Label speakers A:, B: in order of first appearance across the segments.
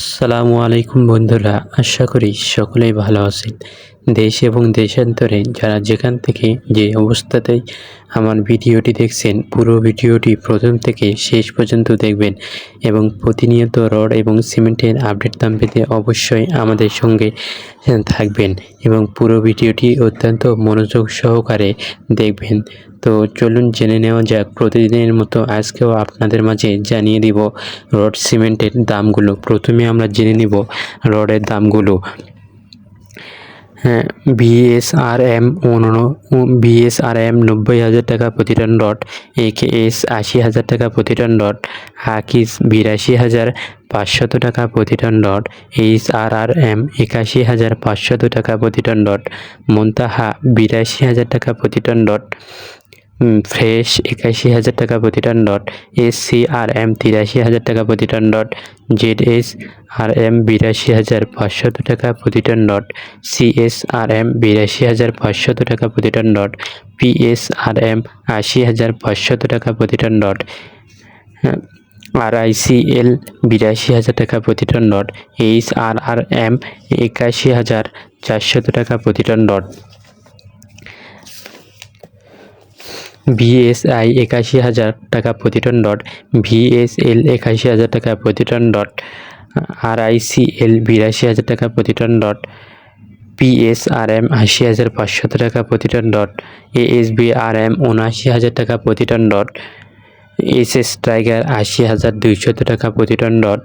A: আসসালামু আলাইকুম বন্ধুরা, আশা করি সকলেই ভালো আছেন। দেশ এবং দেশান্তরে যারা যেখান থেকে যে অবস্থাতেই আমার ভিডিওটি দেখছেন, পুরো ভিডিওটি প্রথম থেকে শেষ পর্যন্ত দেখবেন এবং প্রতিনিয়ত রড এবং সিমেন্টের আপডেট দাম পেতে অবশ্যই আমাদের সঙ্গে থাকবেন এবং পুরো ভিডিওটি অত্যন্ত মনোযোগ সহকারে দেখবেন। তো চলুন জেনে নেওয়া যাক। প্রতিদিনের মতো আজকেও আপনাদের মাঝে জানিয়ে দিব রড সিমেন্টের দামগুলো। প্রথমে আমরা জেনে নিব রডের দামগুলো। হ্যাঁ বিএসআরএম বিএসআরএম নব্বই হাজার টাকা প্রতি টন রড এস আশি হাজার টাকা প্রতি টন রড, হাকিস বিরাশি হাজার পাঁচশত টাকা প্রতি ton rod H R R M একাশি হাজার পাঁচশত টাকা প্রতি টন রড, মন্তাহা বিরাশি হাজার টাকা প্রতি টন রড। ফ্রেশ একাশি হাজার টাকা প্রতি ton dot S C R M তিরাশি হাজার টাকা প্রতি ton dot Z S R M বিরাশি হাজার পাঁচশত টাকা প্রতি ton dot C S R M বিরাশি হাজার পাঁচশত টাকা প্রতি ton dot P S R M আশি হাজার পাঁচশত টাকা প্রতি ton dot R I C L বিরাশি হাজার টাকা প্রতি ton dot H R R M একাশি হাজার চারশত টাকা প্রতি টন ডট ভিএসআই একাশি হাজার টাকা প্রতি টন ডট ভিএসএল একাশি হাজার টাকা প্রতি টন ডট আরআইসিএল বিরাশি হাজার টাকা প্রতি টন ডট পিএসআরএম আশি হাজার পাঁচশত টাকা প্রতি টন ডট এএসবিআরএম উনআশি হাজার টাকা প্রতি ton dot S S tiger আশি হাজার দুইশত টাকা প্রতি ton dot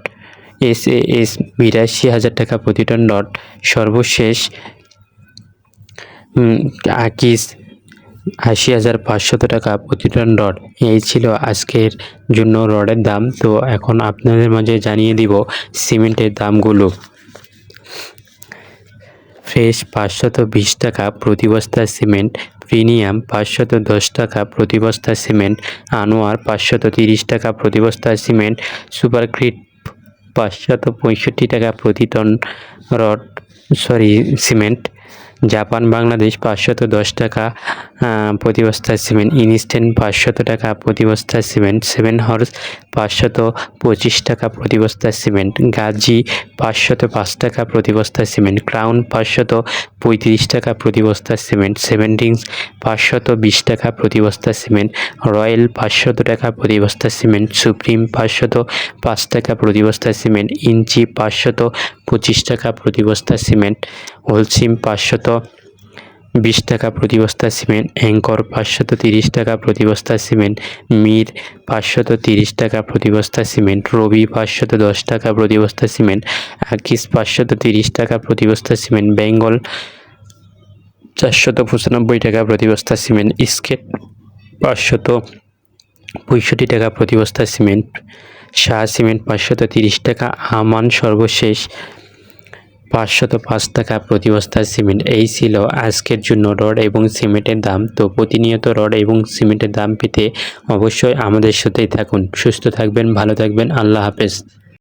A: S A S বিরাশি হাজার টাকা প্রতি টন ডট সর্বশেষ আকিস আশি হাজার পাঁচশত টাকা প্রতিটন রড। এই ছিল আজকের জন্য রডের দাম। তো এখন আপনাদের মাঝে জানিয়ে দিব সিমেন্টের দামগুলো। ফ্রেশ পাঁচশত বিশ টাকা প্রতি বস্তা সিমেন্ট, প্রিমিয়াম পাঁচশত দশ টাকা প্রতি বস্তা সিমেন্ট, আনোয়ার পাঁচশত তিরিশ টাকা প্রতি বস্তা সিমেন্ট সুপারক্রিট পাঁচশত পঁয়ষট্টি টাকা প্রতি ton rod, sorry, cement. Japan, Bangladesh পাঁচশত দশ টাকা প্রতি বস্তা সিমেন্ট, ইনস্ট্যান্ট পাঁচশত টাকা, প্রতি বস্তা সিমেন্ট সেভেন হর্স পাঁচশত পঁচিশ টাকা প্রতি বস্তা সিমেন্ট, গাজী পাঁচশত পাঁচ টাকা প্রতি বস্তা সিমেন্ট, ক্রাউন পাঁচশত পঁয়ত্রিশ টাকা প্রতি বস্তা সিমেন্ট, সেভেন রিংস পাঁচশত বিশ টাকা প্রতি বস্তা সিমেন্ট, রয়্যাল পাঁচশত টাকা প্রতি বস্তা সিমেন্ট, সুপ্রিম পাঁচশত পাঁচ টাকা প্রতি বস্তা সিমেন্ট, ইঞ্চি পাঁচশত পঁচিশ টাকা প্রতি বস্তা সিমেন্ট, হোলসিম পাঁচশত বিশ টাকা প্রতি বস্তা সিমেন্ট, অ্যাঙ্কর পাঁচশত তিরিশ টাকা প্রতি বস্তা সিমেন্ট, মির পাঁচশত তিরিশ টাকা প্রতি বস্তা সিমেন্ট, রবি পাঁচশত দশ টাকা প্রতি বস্তা সিমেন্ট, আকিস পাঁচশত তিরিশ টাকা প্রতি বস্তা সিমেন্ট, বেঙ্গল চারশত পঁচানব্বই টাকা প্রতি বস্তা সিমেন্ট স্কেট পাঁচশত পঁয়ষট্টি টাকা প্রতি বস্তা সিমেন্ট, শাহ সিমেন্ট পাঁচশত তিরিশ টাকা, আমান সর্বশেষ পাঁচশত পাঁচ টাকা প্রতি বস্তা সিমেন্ট। এই ছিল আজকের জন্য রড এবং সিমেন্টের দাম। তো প্রতিনিয়ত রড এবং সিমেন্টের দাম পেতে অবশ্যই আমাদের সাথেই থাকুন। সুস্থ থাকবেন, ভালো থাকবেন। আল্লাহ হাফেজ।